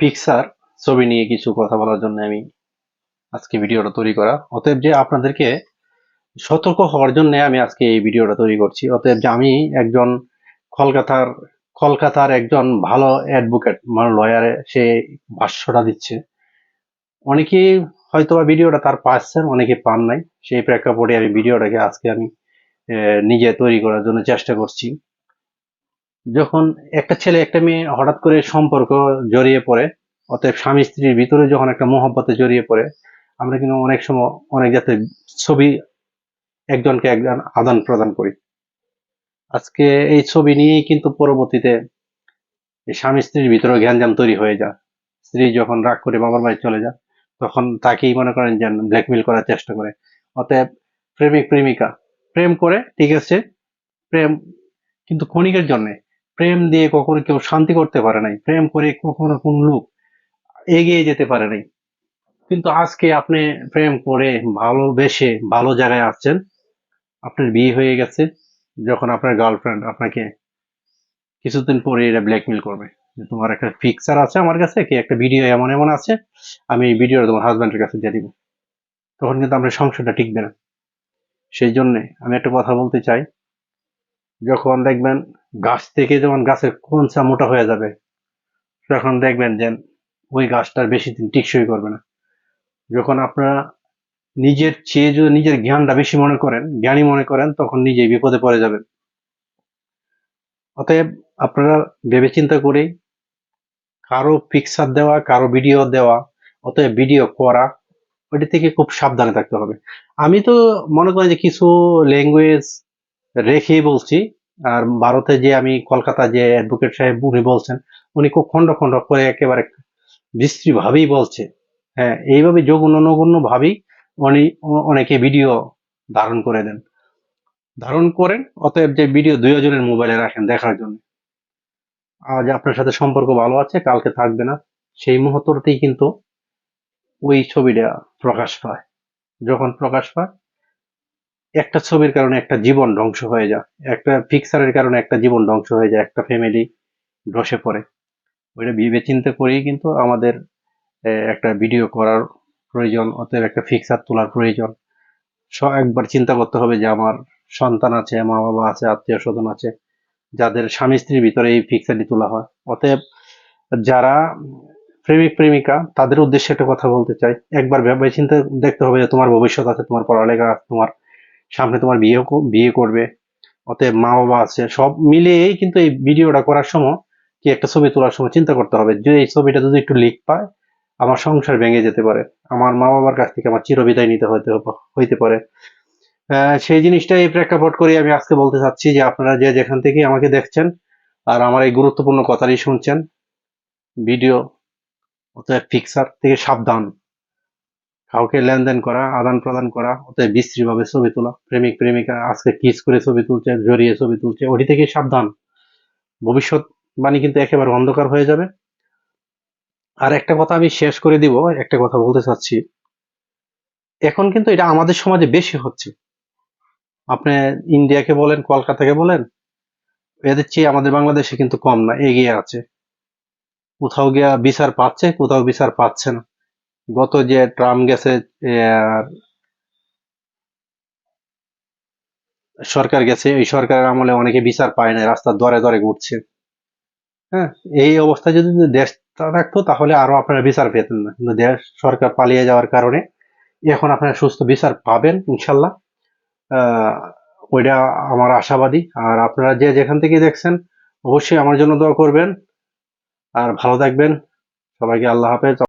Picture ছবি নিয়ে কিছু কথা বলার জন্য আমি আজকে ভিডিওটা তৈরি করা। অতএব যে আপনাদেরকে সতর্ক হওয়ার জন্য আমি আজকে এই ভিডিওটা তৈরি করছি। অতএব যে আমি একজন কলকাতার কলকাতার একজন ভালো অ্যাডভোকেট মানে লয়ারে সে ভাষ্যটা দিচ্ছে। অনেকেই হয়তো ভিডিওটা তার পাচ্ছেন, অনেকে পান নাই। সেই প্রেক্ষাপটে আমি ভিডিওটাকে আজকে আমি নিজে তৈরি করার জন্য চেষ্টা করছি। যখন একটা ছেলে, একটা মেয়ে হঠাৎ করে সম্পর্ক জড়িয়ে পড়ে, অতএব স্বামী স্ত্রীর ভিতরে যখন একটা মহব্বতে জড়িয়ে পড়ে, আমরা কিন্তু অনেক সময় অনেক যাতে ছবি একজনকে একজন আদান প্রদান করি। আজকে এই ছবি নিয়েই কিন্তু পরবর্তীতে স্বামী স্ত্রীর ভিতরে জ্ঞানজাম তৈরি হয়ে যায়। স্ত্রী যখন রাগ করে বাবার বাড়ি চলে যায়, তখন তাকেই মনে করেন যে ব্ল্যাকমেল করার চেষ্টা করে। অতএব প্রেমিক প্রেমিকা, প্রেম করে, ঠিক আছে? প্রেম, কিন্তু ক্ষণিকের জন্য। প্রেম দিয়ে কখনো কেউ শান্তি করতে পারে নাই। প্রেম করে কখনো কোন লোক এগিয়ে যেতে পারে নাই। কিন্তু আজকে আপনি প্রেম করে ভালোবেসে ভালো জায়গায় আসছেন। আপনার বিয়ে হয়ে গেছে। যখন আপনার গার্লফ্রেন্ড আপনাকে কিছুদিন পরে এটা ব্ল্যাকমেল করবে তোমার একটা পিকচার আছে আমার কাছে কি? একটা ভিডিও এমন এমন আছে। আমি এই ভিডিওটা তোমার হাজব্যান্ডের কাছে দিয়ে দিব। তখন কিন্তু আপনার সংসারটা টিকবে না। সেই জন্যে আমি একটা কথা বলতে চাই। যখন দেখবেন গাছ থেকে যেমন গাছের কোনচা মোটা হয়ে যাবে, তখন দেখবেন যে ওই গাছটার বেশি দিন টিকসই করবে না। যখন আপনারা নিজের চেয়ে যদি নিজের জ্ঞানটা বেশি মনে করেন, জ্ঞানী মনে করেন, তখন নিজেই বিপদে পড়ে যাবেন। অতএব আপনারা ভেবে চিন্তা করে কারও পিকচার দেওয়া, কারও ভিডিও দেওয়া, অতএব ভিডিও করা, ওইটা থেকে খুব সাবধানে থাকতে হবে। আমি তো মনে করি যে কিছু ল্যাঙ্গুয়েজ রেখেই বলছি, আর ভারতে যে আমি কলকাতা যে অ্যাডভোকেট সাহেব উনি বলছেন, উনি খুব খন্ড খন্ড করে একেবারে বিশ্রী ভাবেই বলছে। হ্যাঁ এইভাবে জঘন্য নগণ্য ভাবেই উনি অনেকে ভিডিও ধারণ করে দেন। ধারণ করেন, অতএব যে ভিডিও দুই দুইজনের মোবাইলে রাখেন দেখার জন্য। আজ আপনার সাথে সম্পর্ক ভালো আছে, কালকে থাকবে না। সেই মুহূর্ততেই কিন্তু ওই ছবিটা প্রকাশ পায় যখন প্রকাশ পায় একটা ছবির কারণে একটা জীবন ধ্বংস হয়ে যায়, একটা পিকচারের কারণে একটা জীবন ধ্বংস হয়ে যায়, একটা ফ্যামিলি ধসে পড়ে। ওইটা ভেবে চিন্তা করেই কিন্তু আমাদের একটা ভিডিও করার প্রয়োজন, অতএব একটা পিকচার তোলার প্রয়োজন। স- একবার চিন্তা করতে হবে যে আমার সন্তান আছে মা বাবা আছে আত্মীয় স্বজন আছে, যাদের স্বামী স্ত্রীর ভিতরে এই পিকচারটি তোলা হয়। অতএব যারা প্রেমিক, প্রেমিকা, তাদের উদ্দেশ্যে একটা কথা বলতে চাই। একবার ভেবে চিন্তে দেখতে হবে যে তোমার ভবিষ্যৎ আছে, তোমার পড়ালেখা তোমার সামনে তোমার বিয়ে বিয়ে করবে। অতএব মা বাবা আছে, সব মিলিয়েই কিন্তু এই ভিডিওটা করার সময় কি একটা ছবি তোলার সময় চিন্তা করতে হবে, যে এই ছবিটা যদি একটু লিক পায়, আমার সংসার ভেঙে যেতে পারে। আমার মা বাবার কাছ থেকে আমার চিরবিদায় নিতে হতে হইতে পারে। সেই জিনিসটা এই প্রেক্ষাপট করে আমি আজকে বলতে চাচ্ছি যে আপনারা যে যেখান থেকে আমাকে দেখছেন আর আমার এই গুরুত্বপূর্ণ কথাটি শুনছেন, ভিডিও, অতএব ফিক্সার থেকে সাবধান। কাউকে লেনদেন করা, আদান প্রদান করা, অতএব বিশ্রীভাবে ছবি তোলা, প্রেমিক, প্রেমিকা আজকে কিস করে ছবি তুলছে, জড়িয়ে ছবি তুলছে, ওটি থেকে সাবধান। ভবিষ্যৎ বাণী কিন্তু একেবারে অন্ধকার হয়ে যাবে। আর একটা কথা আমি শেষ করে দিব, একটা কথা বলতে চাচ্ছি। এখন কিন্তু এটা আমাদের সমাজে বেশি হচ্ছে। আপনি ইন্ডিয়াকে বলেন, কলকাতাকে বলেন, এদের চেয়ে আমাদের বাংলাদেশে কিন্তু কম না, এগিয়ে আছে। কোথাও গিয়া বিচার পাচ্ছে, কোথাও বিচার পাচ্ছে না। গত যে ট্রাম্প গেছে সরকার গেছে ওই সরকারের আমলে অনেকে বিচার পায় না রাস্তার দরে দরে ঘুরছে। হ্যাঁ এই অবস্থায় যদি দেশ থাকতো, তাহলে আরও আপনারা বিচার পেতেন না। কিন্তু দেশ সরকার পালিয়ে যাওয়ার কারণে এখন আপনারা সুস্থ বিচার পাবেন, ইনশাল্লাহ। ওইটা আমার আশাবাদী। আর আপনারা যে যেখান থেকে দেখছেন, অবশ্যই আমার জন্য দোয়া করবেন। আর ভালো থাকবেন। সবাইকে আল্লাহ হাফেজ।